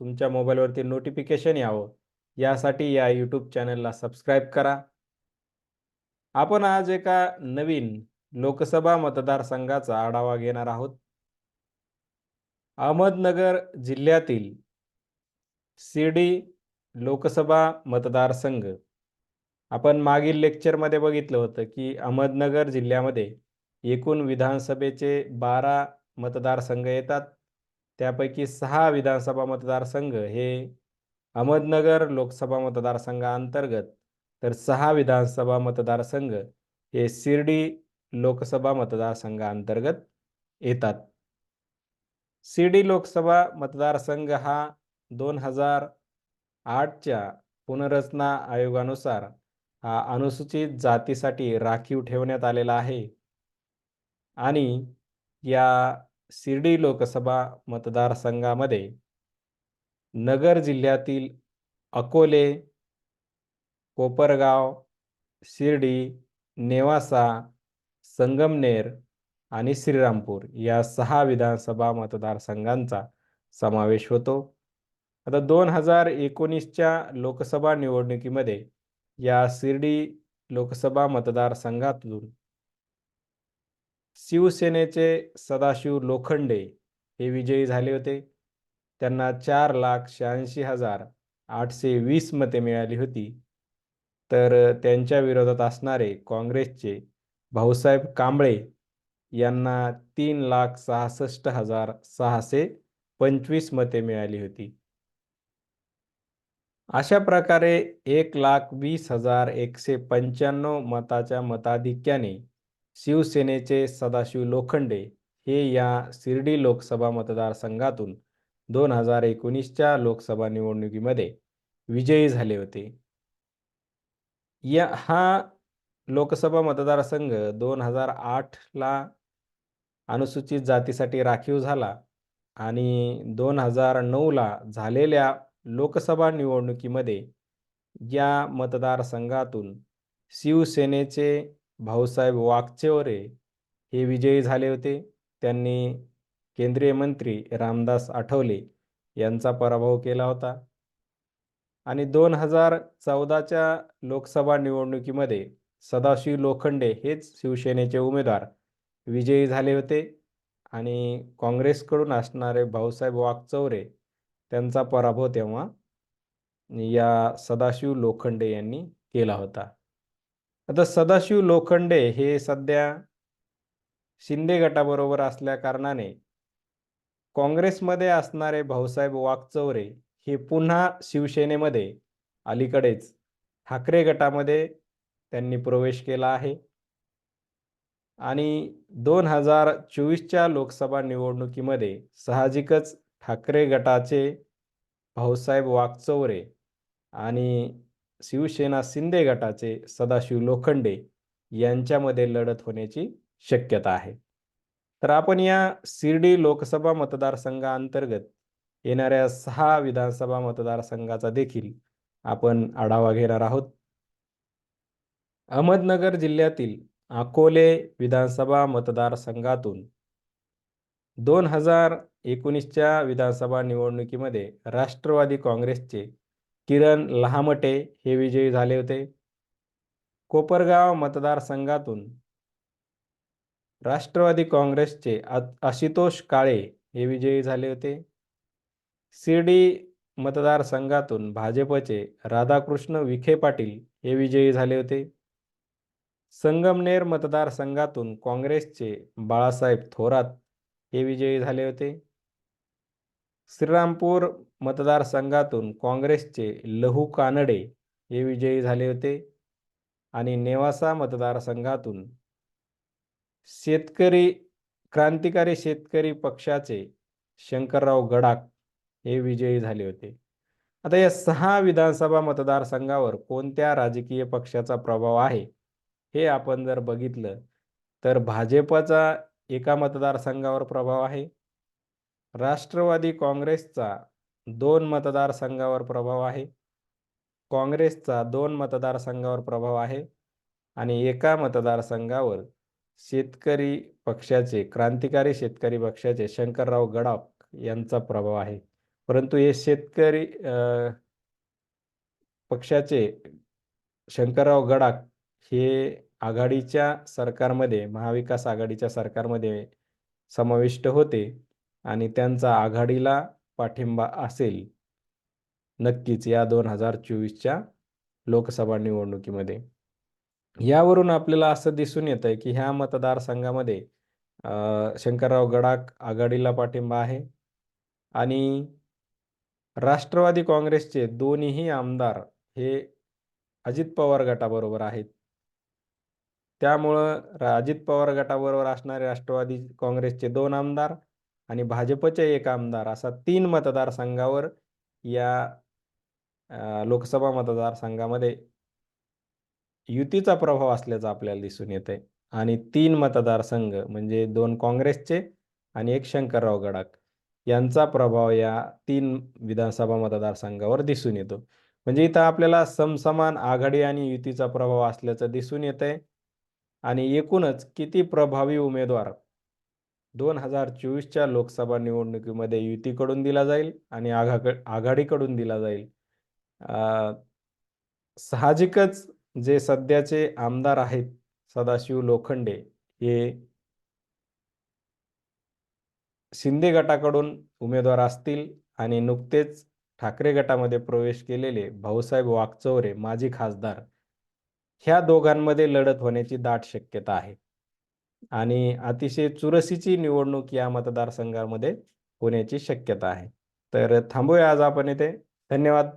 तुमच्या मोबाईलवरती नोटिफिकेशन यावं. यासाठी या यूट्यूब चॅनलला सबस्क्राईब करा. आपण आज एका नवीन लोकसभा मतदारसंघाचा आढावा घेणार आहोत. अहमदनगर जिल्ह्यातील शिर्डी लोकसभा मतदारसंघ. आपण मागील लेक्चरमध्ये बघितलं होतं की अहमदनगर जिल्ह्यामध्ये एकूण विधानसभेचे बारा मतदारसंघ येतात. त्यापैकी सहा विधानसभा मतदारसंघ हे अहमदनगर लोकसभा मतदारसंघाअंतर्गत तर सहा विधानसभा मतदारसंघ हे शिर्डी लोकसभा मतदारसंघाअंतर्गत येतात. शिर्डी लोकसभा मतदारसंघ हा दोन हजार आठच्या पुनर्रचना आयोगानुसार हा अनुसूचित जातीसाठी राखीव ठेवण्यात आलेला आहे. आणि या शिर्डी लोकसभा मतदारसंघामध्ये नगर जिल्ह्यातील अकोले कोपरगाव शिर्डी नेवासा संगमनेर आणि श्रीरामपूर या सहा विधानसभा मतदारसंघांचा समावेश होतो. आता दोन हजार एकोणीसच्या लोकसभा निवडणुकीमध्ये या शिर्डी लोकसभा मतदारसंघातून शिवसेनेचे सदाशिव लोखंडे हे विजयी झाले होते. त्यांना चार लाख शहाऐंशी हजार आठशे वीस मते मिळाली होती. तर त्यांच्या विरोधात असणारे काँग्रेसचे भाऊसाहेब कांबळे यांना तीन लाख सहासष्ट हजार सहाशे पंचवीस मते मिळाली होती. अशा प्रकारे एक लाख वीस हजार एकशे पंच्याण्णव मताच्या मताधिक्याने शिवसेनेचे सदाशिव लोखंडे हे या शिर्डी लोकसभा मतदारसंघातून दोन हजार एकोणीसच्या लोकसभा निवडणुकीमध्ये विजयी झाले होते. या हा लोकसभा मतदारसंघ दोन हजार आठला अनुसूचित जातीसाठी राखीव झाला आणि दोन हजार नऊला झालेल्या लोकसभा निवडणुकीमध्ये या मतदारसंघातून शिवसेनेचे भाऊसाहेब वागचेवरे हे विजयी झाले होते. त्यांनी केंद्रीय मंत्री रामदास आठवले यांचा पराभव केला होता. आणि दोन हजार चौदाच्या लोकसभा निवडणुकीमध्ये सदाशिव लोखंडे हेच शिवसेनेचे उमेदवार विजयी झाले होते. आणि काँग्रेसकडून असणारे भाऊसाहेब वागचौरे त्यांचा पराभव तेव्हा या सदाशिव लोखंडे यांनी केला होता. आता सदाशिव लोखंडे हे सध्या शिंदे गटाबरोबर असल्या कारणाने काँग्रेसमध्ये असणारे भाऊसाहेब वागचौरे हे पुन्हा शिवसेनेमध्ये अलीकडेच ठाकरे गटामध्ये त्यांनी प्रवेश केला आहे. आणि दोन हजार चोवीसच्या लोकसभा निवडणुकीमध्ये साहजिकच ठाकरे गटाचे भाऊसाहेब वागचौरे आणि शिवसेना शिंदे गटाचे सदाशिव लोखंडे यांच्यामध्ये लढत होण्याची शक्यता आहे. तर आपण या शिर्डी लोकसभा मतदारसंघाअंतर्गत येणाऱ्या सहा विधानसभा मतदारसंघाचा देखील आपण आढावा घेणार आहोत. अहमदनगर जिल्ह्यातील अकोले विधानसभा मतदारसंघातून दोन हजार एकोणीसच्या विधानसभा निवडणुकीमध्ये राष्ट्रवादी काँग्रेसचे किरण लहामटे हे विजयी झाले होते. कोपरगाव मतदारसंघातून राष्ट्रवादी काँग्रेसचे आशुतोष काळे हे विजयी झाले होते. शिर्डी मतदारसंघातून भाजपचे राधाकृष्ण विखे पाटील हे विजयी झाले होते. संगमनेर मतदारसंघातून काँग्रेसचे बाळासाहेब थोरात हे विजयी झाले होते. श्रीरामपूर मतदारसंघातून काँग्रेसचे लहू कानडे हे विजयी झाले होते. आणि नेवासा मतदारसंघातून शेतकरी क्रांतिकारी शेतकरी पक्षाचे शंकरराव गडाख हे विजयी झाले होते. आता या सहा विधानसभा मतदारसंघावर कोणत्या राजकीय पक्षाचा प्रभाव आहे हे आपण जर बघितलं तर भाजपचा एका मतदारसंघावर प्रभाव आहे राष्ट्रवादी काँग्रेसचा दोन मतदारसंघावर प्रभाव आहे. काँग्रेसचा दोन मतदारसंघावर प्रभाव आहे आणि एका मतदारसंघावर शेतकरी पक्षाचे क्रांतिकारी शेतकरी पक्षाचे शंकरराव गडाख यांचा प्रभाव आहे. परंतु हे शेतकरी पक्षाचे शंकरराव गडाख हे आघाडीच्या सरकारमध्ये महाविकास आघाडीच्या सरकारमध्ये समाविष्ट होते. आणि त्यांचा आघाडीला पाठिंबा असेल नक्कीच या दोन हजार चोवीसच्या लोकसभा निवडणुकीमध्ये. यावरून आपल्याला असं दिसून येत आहे की ह्या मतदारसंघामध्ये शंकरराव गडाख आघाडीला पाठिंबा आहे आणि राष्ट्रवादी काँग्रेसचे दोन्हीही आमदार हे अजित पवार गटाबरोबर आहेत. त्यामुळं अजित पवार गटाबरोबर असणारे राष्ट्रवादी काँग्रेसचे दोन आमदार आणि भाजपचे एक आमदार असा तीन मतदारसंघावर या लोकसभा मतदारसंघामध्ये युतीचा प्रभाव असल्याचं आपल्याला दिसून येत आहे आणि तीन मतदारसंघ म्हणजे दोन काँग्रेसचे आणि एक शंकरराव गडाख यांचा प्रभाव या तीन विधानसभा मतदारसंघावर दिसून येतो. म्हणजे इथं आपल्याला समसमान आघाडी आणि युतीचा प्रभाव असल्याचं दिसून येत आहे आणि एकूणच किती प्रभावी उमेदवार दोन हजार चोवीसच्या लोकसभा निवडणुकीमध्ये युतीकडून दिला जाईल आणि आघाक आघाडीकडून दिला जाईल. साहजिकच जे सध्याचे आमदार आहेत सदाशिव लोखंडे हे शिंदे गटाकडून उमेदवार असतील आणि नुकतेच ठाकरे गटामध्ये प्रवेश केलेले भाऊसाहेब वागचौरे माजी खासदार ह्या दोघांमध्ये लढत होण्याची दाट शक्यता आहे. आणि अतिशय चुरशीची निवडणूक या मतदारसंघामध्ये होण्याची शक्यता आहे. तर थांबूया आज आपण इथे. धन्यवाद.